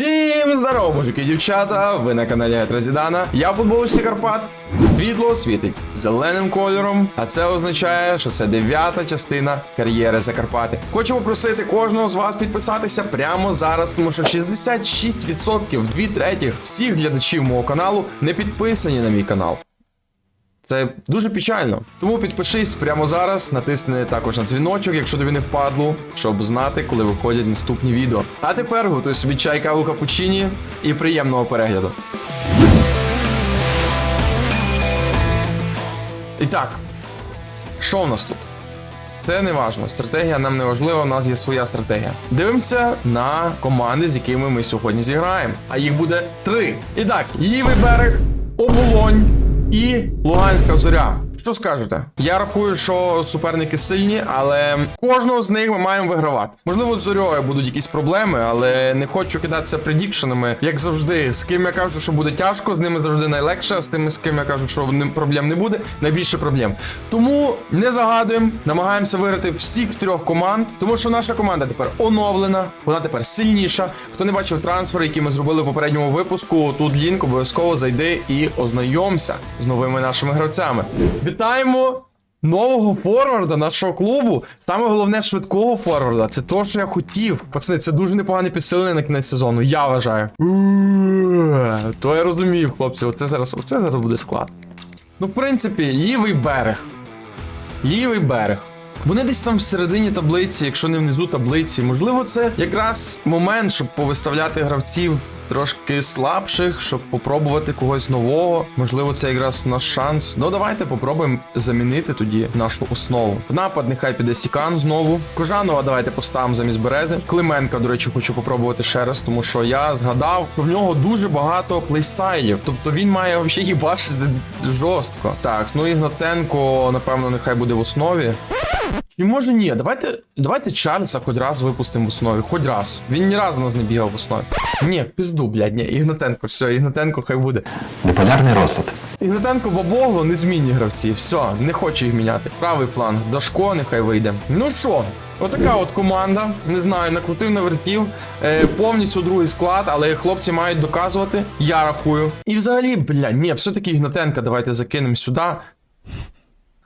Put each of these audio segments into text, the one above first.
Всім здорово, мужики дівчата! Ви на каналі Атразідана. Я футболочці Карпат. Світло світить зеленим кольором, а це означає, що це дев'ята частина кар'єри Закарпати. Хочу попросити кожного з вас підписатися прямо зараз, тому що 66%, дві третіх всіх глядачів мого каналу не підписані на мій канал. Це дуже печально. Тому підпишись прямо зараз, натисни також на дзвіночок, якщо тобі не впадло, щоб знати, коли виходять наступні відео. А тепер готуй собі чай, каву, капучині і приємного перегляду. І так, що в нас тут? Це не важливо. Стратегія нам не важлива, у нас є своя стратегія. Дивимося на команди, з якими ми сьогодні зіграємо. А їх буде три. І так, лівий берег, оболонь і Луганська зоря. Що скажете? Я рахую, що суперники сильні, але кожного з них ми маємо вигравати. Можливо, з зорьою будуть якісь проблеми, але не хочу кидатися предікшенами, як завжди. З ким я кажу, що буде тяжко, з ними завжди найлегше, а з тими, з ким я кажу, що проблем не буде, найбільше проблем. Тому не загадуємо, намагаємося виграти всіх трьох команд, тому що наша команда тепер оновлена, вона тепер сильніша. Хто не бачив трансфери, які ми зробили в попередньому випуску, тут лінк обов'язково зайди і ознайомся з новими нашими гравцями. Вітаємо! Нового форварда нашого клубу. Саме головне швидкого форварда. Це то, що я хотів. Пацани, це дуже непогане підсилення на кінець сезону. Я вважаю. То я розумію, хлопці. Оце зараз, оце зараз буде склад. Ну, в принципі, лівий берег. Лівий берег. Вони десь там всередині таблиці, якщо не внизу таблиці. Можливо, це якраз момент, щоб повиставляти гравців трошки слабших, щоб попробувати когось нового. Можливо, це якраз наш шанс. Ну давайте попробуємо замінити тоді нашу основу. В напад нехай піде Сікан знову. Кожанова давайте поставимо замість Берези. Клименка, до речі, хочу попробувати ще раз, тому що я згадав, що в нього дуже багато плейстайлів. Тобто він має взагалі їбашити жорстко. Так, ну Ігнатенко, напевно, нехай буде в основі. І може ні, давайте, давайте Чарльза хоч раз випустимо в основі, хоч раз. Він ні разу у нас не бігав в основі. Ні, в пизду, блядь, ні, Ігнатенко, все, Ігнатенко хай буде. Біполярний розлад. Ігнатенко Бабогло незмінні гравці, все, не хочу їх міняти. Правий фланг, Дашко нехай вийде. Ну що, отака от команда, не знаю, накрутив навертів, е, повністю другий склад, але хлопці мають доказувати, я рахую. І взагалі, бля, ні, все-таки Ігнатенка давайте закинемо сюди.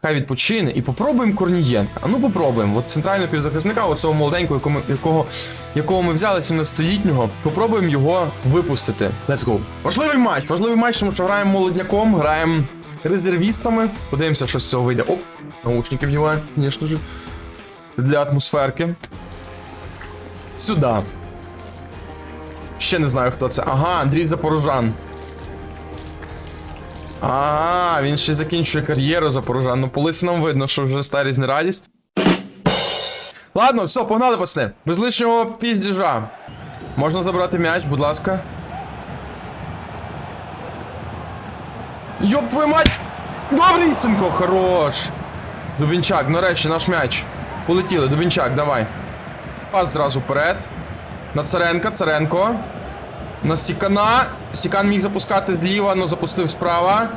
Хай відпочине і попробуємо Корнієнка. А ну попробуємо. От центрального півзахисника, оцього молоденького, якого, якого, ми взяли 17-літнього, попробуємо його випустити. Let's go. Важливий матч, важливий матч, тому що граємо молодняком, граємо резервістами. Подивимося, що з цього вийде. Оп, наушники вдіваю, звісно ж. Для атмосферки. Сюди. Ще не знаю, хто це. Ага, Андрій Запорожан. А, він ще закінчує кар'єру Запорожан. Ну, по лисинам видно, що вже старість не радість. Ладно, все, погнали, пацани. Без лишнього піздіжа. Можна забрати м'яч, будь ласка. Йоп твою мать! Добрісенько, хорош! Дувінчак, нарешті наш м'яч. Полетіли, Дувінчак, давай. Пас зразу вперед. На Царенка, Царенко. На Сікана. Сікан міг запускати зліва, але запустив справа.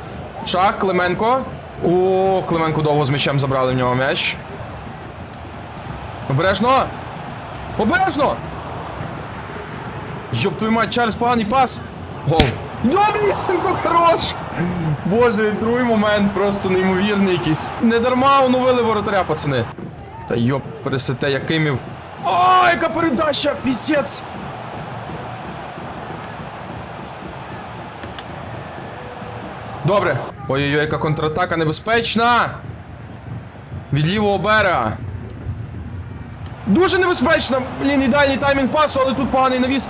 Шах, Клименко. О, Клименко довго з м'ячем забрали в нього м'яч. Обережно! Обережно! Йоп твою мать, Чарльз, поганий пас! Гол! Добрий, синко, хорош! Боже, другий момент просто неймовірний якийсь. Не дарма оновили воротаря, пацани. Та йоп, пересете Якимів. О, яка передача! Пісець! Добре. Ой-ой-ой, яка контратака небезпечна! Від лівого берега. Дуже небезпечно! Блін, ідеальний таймінг пасу, але тут поганий навіс.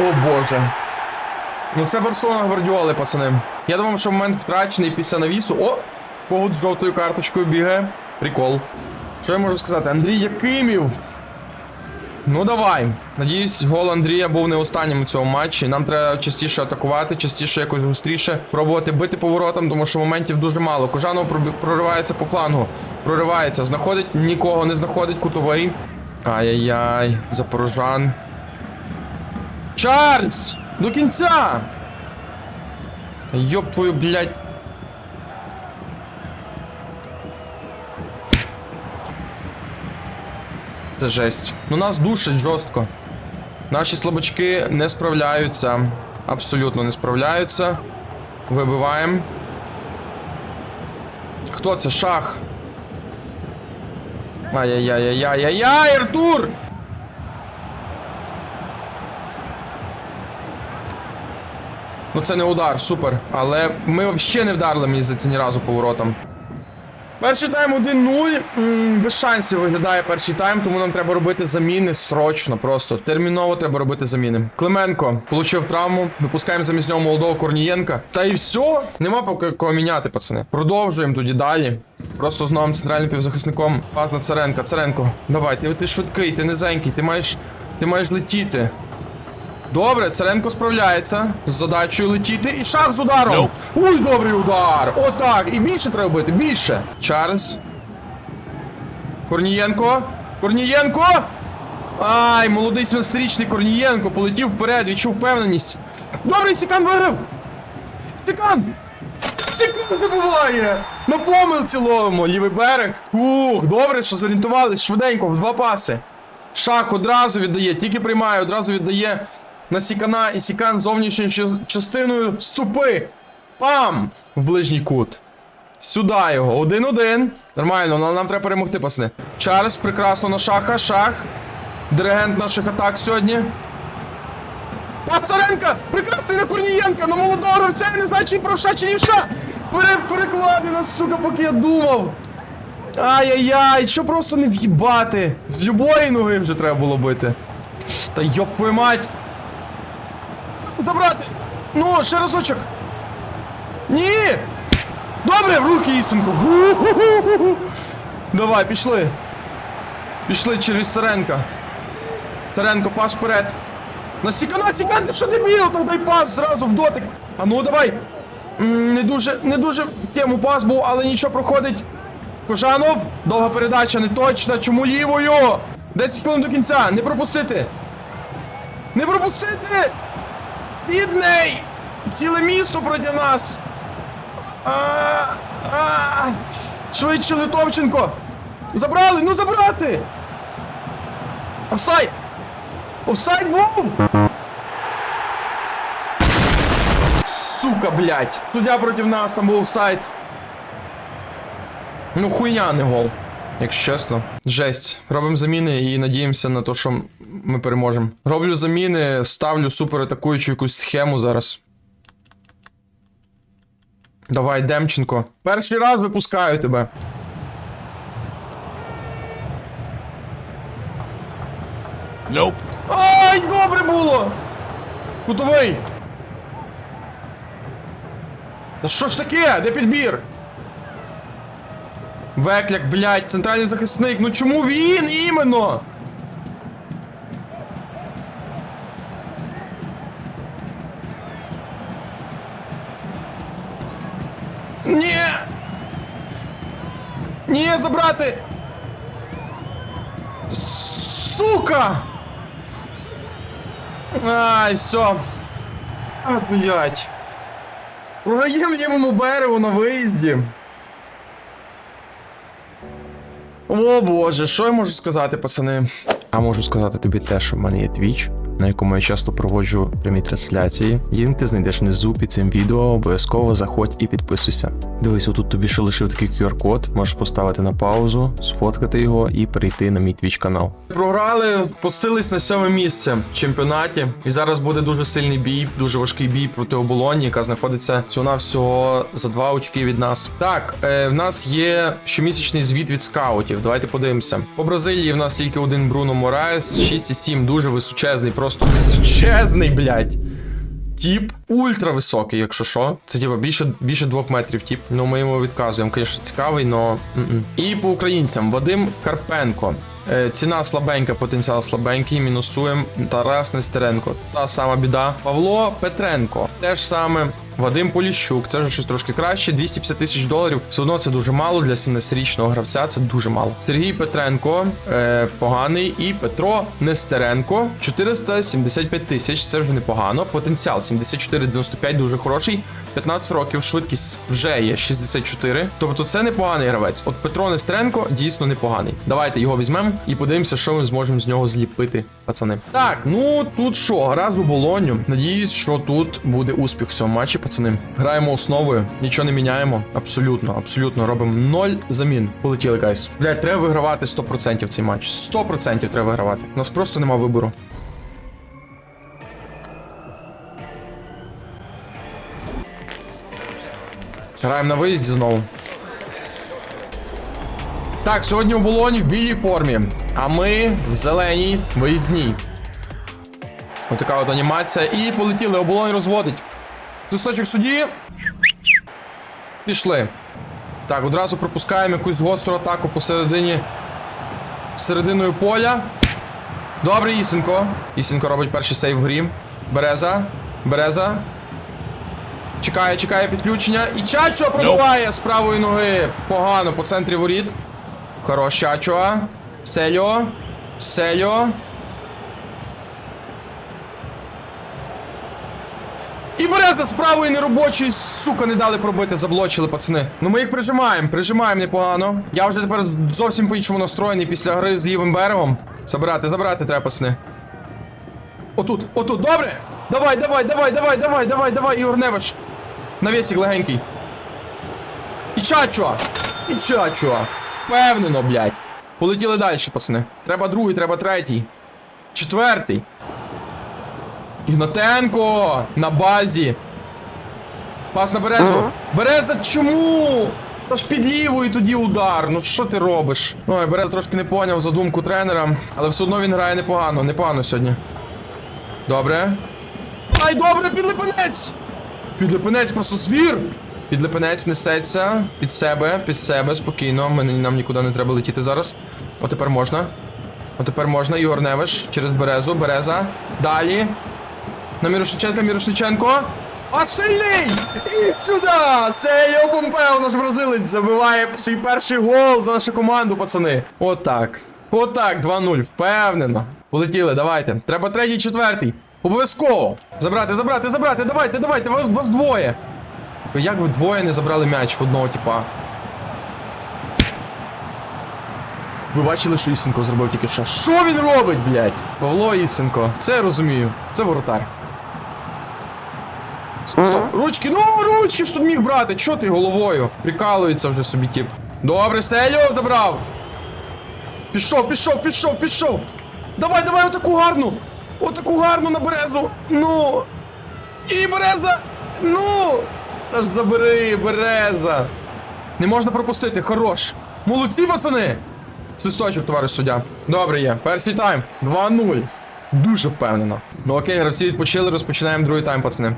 О боже. Ну це Барселона Гвардіоли, пацани. Я думав, що момент втрачений після навісу. О! Когут з жовтою карточкою бігає. Прикол. Що я можу сказати? Андрій Якимів. Ну давай. Надіюсь, гол Андрія був не останнім у цьому матчі. Нам треба частіше атакувати, частіше якось гостріше пробувати бити поворотом, тому що моментів дуже мало. Кожанов проривається по флангу. Проривається, знаходить нікого, не знаходить кутовий. Ай-яй-яй, Запорожан. Чарльз! До кінця! Йоп твою, блядь. Це жесть. Ну нас душить жорстко. Наші слабачки не справляються. Абсолютно не справляються. Вибиваємо. Хто це? Шах. Ай-яй-яй-яй-яй-яй, Артур! Ну це не удар, супер. Але ми взагалі не вдарили, мені здається, ні разу поворотом. Перший тайм 1-0. Без шансів виглядає перший тайм, тому нам треба робити заміни срочно, просто терміново треба робити заміни. Клименко получив травму, випускаємо замість нього молодого Корнієнка. Та і все, нема поки кого міняти, пацани. Продовжуємо тоді далі. Просто з новим центральним півзахисником. Пас на Царенка. Царенко, давай, ти, ти швидкий, ти низенький, ти маєш, ти маєш летіти. Добре, Царенко справляється з задачею летіти і шах з ударом. Ой, добрий удар! Отак. І більше треба бити, більше. Чарльз. Корнієнко. Корнієнко! Ай, молодий 17-річний Корнієнко полетів вперед, відчув впевненість. Добрий Сікан виграв! Сікан! Сікан забуває! На помилці ловимо, лівий берег. Ух, добре, що зорієнтувались швиденько, в два паси. Шах одразу віддає, тільки приймає, одразу віддає на Сікана і Сікан зовнішньою частиною ступи. Пам! В ближній кут. Сюди його. Один-один. Нормально, але нам треба перемогти, пасни. Чарльз прекрасно на шаха. Шах. Диригент наших атак сьогодні. Пасаренка! Прекрасний на Корнієнка! На молодого гравця, не знаю, чи правша, чи лівша! Пере перекладина, сука, поки я думав. Ай-яй-яй, що просто не в'їбати? З любої ноги вже треба було бити. Та йоп твою мать! Забрати! Ну, ще разочок! Ні! Добре, в руки Ісенко! Давай, пішли! Пішли через Царенка. Царенко, пас вперед. На Сікана, Сікан, ти що дебіл? Там дай пас зразу в дотик. А ну давай. Не дуже, не дуже в тему пас був, але нічого проходить. Кожанов, довга передача, не точна. Чому лівою? 10 хвилин до кінця, не пропустити. Не пропустити! Сідней! Ціле місто проти нас! Швидше Литовченко! Забрали! Ну забрати! Офсайд! Офсайд був! Сука, блядь! Суддя проти нас, там був офсайд. Ну хуйня, не гол. Якщо чесно. Жесть. Робимо заміни і надіємося на те, що ми переможемо. Роблю заміни, ставлю супер атакуючу якусь схему зараз. Давай, Демченко. Перший раз випускаю тебе. Nope. Ай, добре було! Кутовий! Та що ж таке? Де підбір? Векляк, блядь, центральний захисник. Ну чому він іменно? Ні! Ні, забрати! Сука! Ай, все. А, блядь. Програємо лівому берегу на виїзді. О боже, що я можу сказати, пацани? А можу сказати тобі те, що в мене є Twitch, на якому я часто проводжу прямі трансляції. Лінк ти знайдеш внизу під цим відео, обов'язково заходь і підписуйся. Дивись, отут тобі ще лишив такий QR-код, можеш поставити на паузу, сфоткати його і перейти на мій Twitch канал. Програли, пустились на сьоме місце в чемпіонаті. І зараз буде дуже сильний бій, дуже важкий бій проти оболоні, яка знаходиться всього всього за два очки від нас. Так, е, в нас є щомісячний звіт від скаутів. Давайте подивимося. По Бразилії в нас тільки один Бруно Мораес, 6,7, дуже височезний, просто височезний, блядь. Тіп ультра високий, якщо що. Це типа більше більше двох метрів. Тіп. Ну ми йому відказуємо. Звісно, цікавий, м-м. І по українцям Вадим Карпенко. Е, ціна слабенька, потенціал слабенький. Мінусуємо. Тарас Нестеренко. Та сама біда. Павло Петренко. Теж саме. Вадим Поліщук, це вже щось трошки краще. 250 тисяч доларів. Все одно це дуже мало для 17-річного гравця. Це дуже мало. Сергій Петренко е, поганий. І Петро Нестеренко 475 тисяч. Це вже непогано. Потенціал 74,95 дуже хороший. 15 років, швидкість вже є 64. Тобто це непоганий гравець. От Петро Нестренко дійсно непоганий. Давайте його візьмемо і подивимося, що ми зможемо з нього зліпити, пацани. Так, ну тут що, гра з Болоню. Надіюсь, що тут буде успіх в цьому матчі, пацани. Граємо основою, нічого не міняємо. Абсолютно, абсолютно робимо ноль замін. Полетіли, гайс. Блять, треба вигравати 100% цей матч. 100% треба вигравати. У нас просто нема вибору. Граємо на виїзді знову. Так, сьогодні у Болоні в білій формі, а ми в зеленій виїзній. Отака от анімація. І полетіли, оболонь розводить. Свисточок судді. Пішли. Так, одразу пропускаємо якусь гостру атаку посередині. Серединою поля. Добре, Ісенко. Ісенко робить перший сейв в грі. Береза. Береза. Чекає, чекає підключення. І Чачо пробиває з правої ноги. Погано по центрі воріт. Хорош Чачо. Сельо. Сельо. І Береза з правої неробочої, сука, не дали пробити, заблочили, пацани. Ну ми їх прижимаємо, прижимаємо непогано. Я вже тепер зовсім по-іншому настроєний після гри з лівим берегом. Забирати, забирати треба, пацани. Отут, отут, добре! Давай, давай, давай, давай, давай, давай, давай, Ігор Невиш. Навісик легенький. І Чачуа! І Чачуа! Впевнено, блядь. Полетіли далі, пацани. Треба другий, треба третій. Четвертий. Ігнатенко на базі. Пас на березу. Береза, чому? Та ж під лівою тоді удар. Ну що ти робиш? Ой, Береза трошки не поняв задумку тренера, але все одно він грає непогано, непогано сьогодні. Добре. Ай, добре, підлипенець! Підлипенець просто звір! Підлипенець несеться під себе, під себе, спокійно. Ми, нам нікуди не треба летіти зараз. О, тепер можна. О, тепер можна. Ігор Невиш через березу, береза. Далі. На Мірошниченка, Мірошниченко. А сюди! Сейо Помпео, наш бразилець, забиває свій перший гол за нашу команду, пацани. Отак. Отак, 2-0. Впевнено. Полетіли, давайте. Треба третій, четвертий. Обов'язково. Забрати, забрати, забрати. Давайте, давайте, вас, вас двоє. Типу, Як ви двоє не забрали м'яч в одного типа? Ви бачили, що Ісенко зробив тільки що. Що він робить, блядь? Павло Ісенко. Це я розумію. Це воротар. Стоп, стоп. Ручки, ну ручки ж тут міг брати. Чо ти головою? Прикалується вже собі тип. Добре, Селю забрав. Пішов, пішов, пішов, пішов. Давай, давай, отаку гарну. Отаку гарну на березу. Ну. І береза. Ну. Та ж забери, береза. Не можна пропустити, хорош. Молодці, пацани. Свисточок, товариш суддя. Добре є. Перший тайм. 2-0. Дуже впевнено. Ну окей, гравці відпочили, розпочинаємо другий тайм, пацани.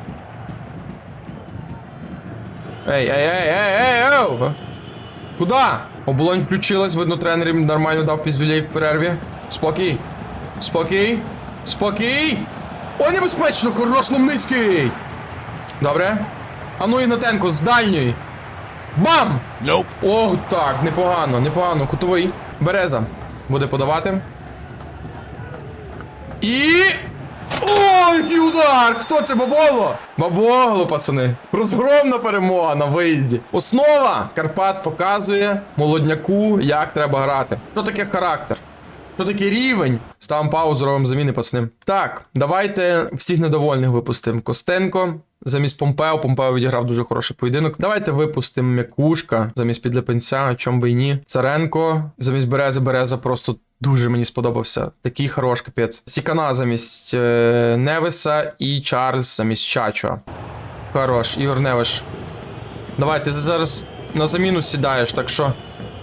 Ей, ей, ей, ей, ей, ей! Куда? Оболонь включилась, видно, тренер їм нормально дав піздюлей в перерві. Спокій. Спокій. Спокій. О, небезпечно, хорош Ломницький. Добре. А ну Ігнатенко з дальньої. Бам! Nope. Ох, так, непогано, непогано. Кутовий. Береза. Буде подавати. І. Ой, удар! Хто це Бабогло? Бабогло, пацани. Розгромна перемога на виїзді. Основа Карпат показує молодняку, як треба грати. Що таке характер? Що таке рівень? Ставимо паузу, робимо заміни, пацани. Так, давайте всіх недовольних випустимо. Костенко замість Помпео. Помпео відіграв дуже хороший поєдинок. Давайте випустимо Мякушка замість підлепенця, чом би і ні. Царенко замість Берези. Береза просто дуже мені сподобався. Такий хорош капець. Сікана замість е, Невеса і Чарльз замість Чачо. Хорош, Ігор Невиш. Давай, ти зараз на заміну сідаєш, так що.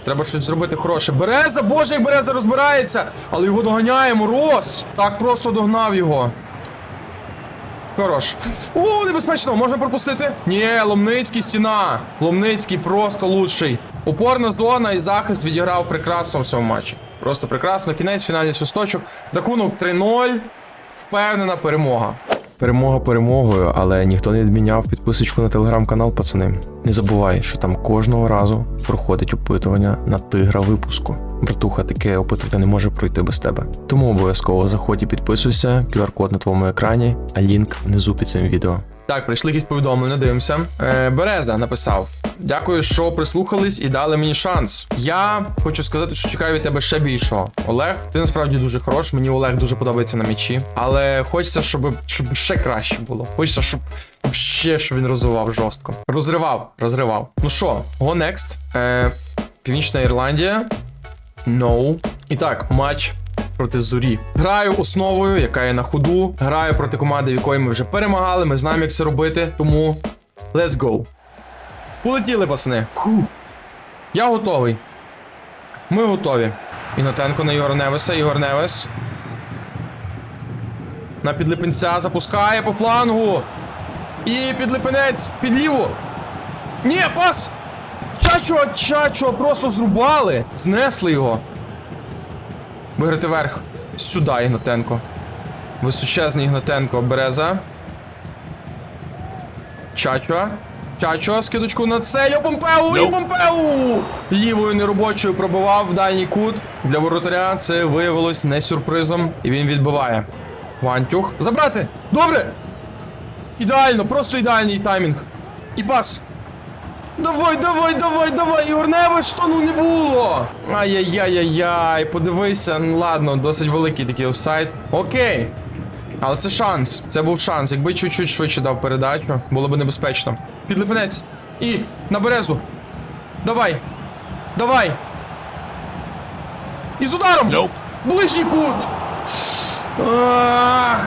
Треба щось зробити хороше. Береза, боже, як береза розбирається! Але його доганяє Мороз! Так просто догнав його. Хорош. О, небезпечно, можна пропустити? Ні, Ломницький стіна. Ломницький просто лучший. Опорна зона і захист відіграв прекрасно в цьому матчі. Просто прекрасно. Кінець, фінальний свисточок. Рахунок 3-0. Впевнена перемога. Перемога перемогою, але ніхто не відміняв підписочку на телеграм-канал, пацани. Не забувай, що там кожного разу проходить опитування на тигра випуску. Братуха, таке опитування не може пройти без тебе. Тому обов'язково заходь і підписуйся, QR-код на твоєму екрані, а лінк внизу під цим відео. Так, прийшли якісь повідомлення, дивимося. Е, Береза написав. Дякую, що прислухались і дали мені шанс. Я хочу сказати, що чекаю від тебе ще більшого. Олег, ти насправді дуже хорош. Мені Олег дуже подобається на м'ячі. Але хочеться, щоб, щоб ще краще було. Хочеться, щоб ще щоб він розвивав жорстко. Розривав, розривав. Ну що, go next. Е, Північна Ірландія. No. І так, матч проти зорі. Граю основою, яка є на ходу. Граю проти команди, в якої ми вже перемагали. Ми знаємо, як це робити. Тому let's go. Полетіли, пацани. Фу. Я готовий. Ми готові. Інотенко на Ігор Невеса. Ігор Невес. На підлипенця запускає по флангу. І підлипенець під ліву. Ні, пас! Чачо, чачо, просто зрубали. Знесли його. Виграти верх. Сюди, Ігнатенко. Височезний Ігнатенко. Береза. Чачо. Чачо, скидочку на цель. Помпеу! І Nope. Помпеу! Лівою неробочою пробивав в дальній кут. Для воротаря це виявилось не сюрпризом. І він відбиває. Вантюх. Забрати! Добре! Ідеально, просто ідеальний таймінг. І пас. Давай, давай, давай, давай, Ігор Невич, ну не було. Ай-яй-яй-яй-яй, подивися, ну ладно, досить великий такий офсайд. Окей. Але це шанс. Це був шанс. Якби чуть-чуть швидше дав передачу, було б небезпечно. Підлипенець. І на березу. Давай. Давай. І з ударом! Ближній кут! Ах,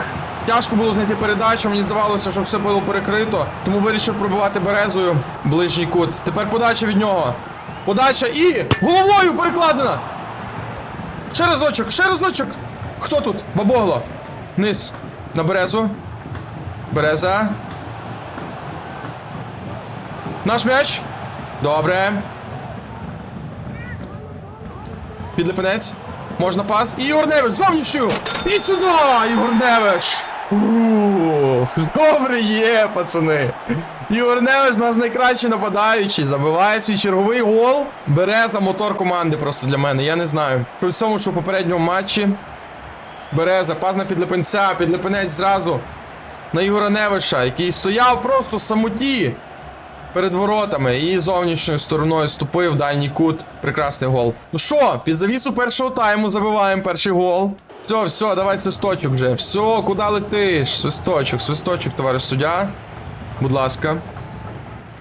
тяжко було знайти передачу, мені здавалося, що все було перекрито, тому вирішив пробивати березою ближній кут. Тепер подача від нього. Подача і головою перекладена! Ще разочок, ще разочок! Хто тут? Бабогло. Низ. На березу. Береза. Наш м'яч. Добре. Підлипенець. Можна пас. І Ігор Невиш, зовнішню! І сюди, Ігор Невиш! Добре є, пацани. Ігор Невиш, наш найкращий нападаючий, забиває свій черговий гол. Бере за мотор команди просто для мене, я не знаю. При всьому, що в попередньому матчі. Береза, пас на підлипенця, підлипенець зразу на Ігора Невиша, який стояв просто в самоті перед воротами і зовнішньою стороною ступив дальній кут. Прекрасний гол. Ну що, під завісу першого тайму забиваємо перший гол. Все, все, давай свисточок вже. Все, куди летиш? Свисточок, свисточок, товариш суддя. Будь ласка.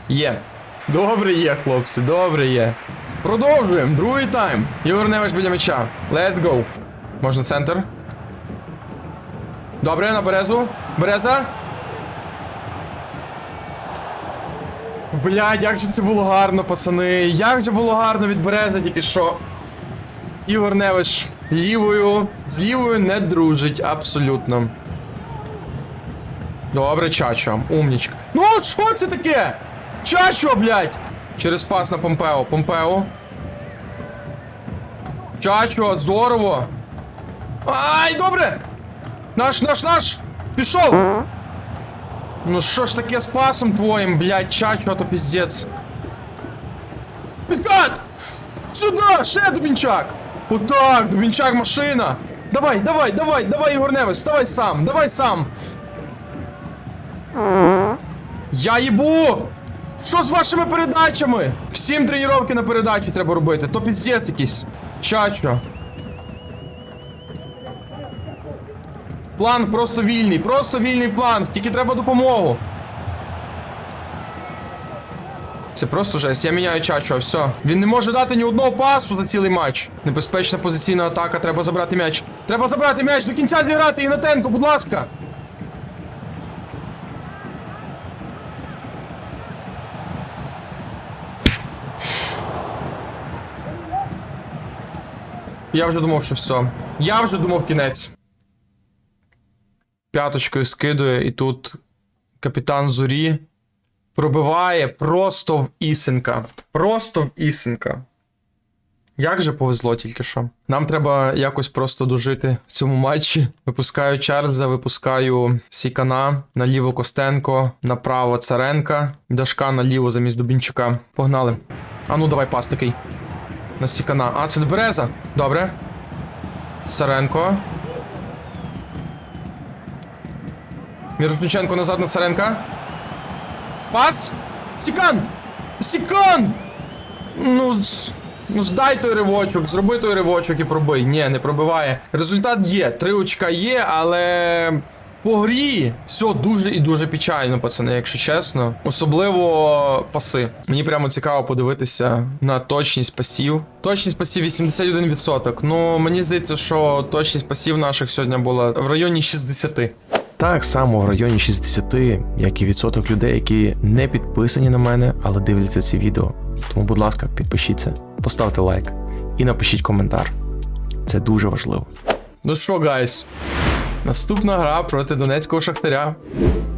Є. Добре є, хлопці, добре є. Продовжуємо. Другий тайм. Ігор Невиш біля м'яча. Let's go. Можна центр. Добре, на березу. Береза. Блядь, як же це було гарно, пацани. Як же було гарно від берези, тільки що. Ігор Невиш лівою з лівою не дружить абсолютно. Добре, Чачо, умнічка. Ну, що це таке? Чачо, блядь! Через пас на Помпео. Помпео. Чачо, здорово. Ай, добре! Наш, наш, наш! Пішов! Ну що ж таке з пасом твоїм, блядь, чачу, то піздець. Підкат! Сюда! Ще Дубінчак! Отак, Дубінчак, машина! Давай, давай, давай, давай, Ігор Невес, вставай сам, давай сам! Я їбу! Що з вашими передачами? Всім тренування на передачі треба робити, то піздець якийсь. Чачо. План просто вільний, просто вільний план, тільки треба допомогу. Це просто жесть, я міняю чачу, все. Він не може дати ні одного пасу за цілий матч. Небезпечна позиційна атака, треба забрати м'яч. Треба забрати м'яч, до кінця зіграти, Ігнатенко, будь ласка. Я вже думав, що все. Я вже думав кінець п'яточкою скидує, і тут капітан Зорі пробиває просто в Ісенка. Просто в Ісенка. Як же повезло тільки що. Нам треба якось просто дожити в цьому матчі. Випускаю Чарльза, випускаю Сікана, наліво Костенко, направо Царенка, Дашка наліво замість Дубінчука. Погнали. А ну давай пас такий. На Сікана. А, це Береза. Добре. Царенко. Мірошниченко назад на Царенка. Пас! Сікан! Сікан! Ну, ну здай той ривочок, зроби той ривочок і пробий. Ні, не пробиває. Результат є. Три очка є, але. По грі все дуже і дуже печально, пацани, якщо чесно. Особливо паси. Мені прямо цікаво подивитися на точність пасів. Точність пасів 81%. Ну мені здається, що точність пасів наших сьогодні була в районі 60. Так само в районі 60, як і відсоток людей, які не підписані на мене, але дивляться ці відео. Тому, будь ласка, підпишіться, поставте лайк і напишіть коментар. Це дуже важливо. Ну що, гайс, наступна гра проти Донецького Шахтаря.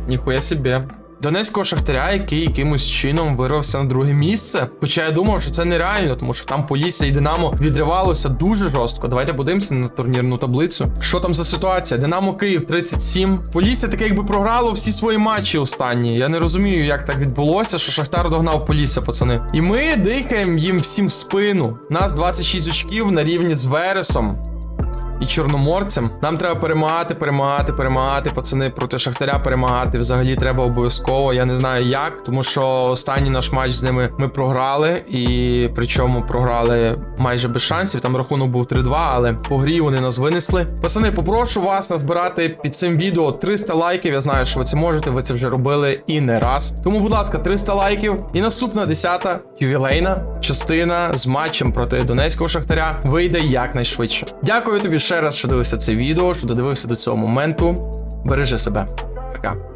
Ніхуя собі. Донецького Шахтаря, який якимось чином вирвався на друге місце. Хоча я думав, що це нереально, тому що там Полісся і Динамо відривалося дуже жорстко. Давайте подивимося на турнірну таблицю. Що там за ситуація? Динамо Київ 37. Полісся таке якби програло всі свої матчі останні. Я не розумію, як так відбулося, що Шахтар догнав Полісся, пацани. І ми дихаємо їм всім в спину. Нас 26 очків на рівні з Вересом і чорноморцем. Нам треба перемагати, перемагати, перемагати. Пацани проти Шахтаря перемагати. Взагалі треба обов'язково. Я не знаю як, тому що останній наш матч з ними ми програли, і причому програли майже без шансів. Там рахунок був 3-2, але по грі вони нас винесли. Пацани, попрошу вас назбирати під цим відео 300 лайків. Я знаю, що ви це можете. Ви це вже робили і не раз. Тому, будь ласка, 300 лайків. І наступна 10-та ювілейна частина з матчем проти Донецького Шахтаря вийде якнайшвидше. Дякую тобі ще раз, що дивився це відео, що додивився до цього моменту. Бережи себе. Пока.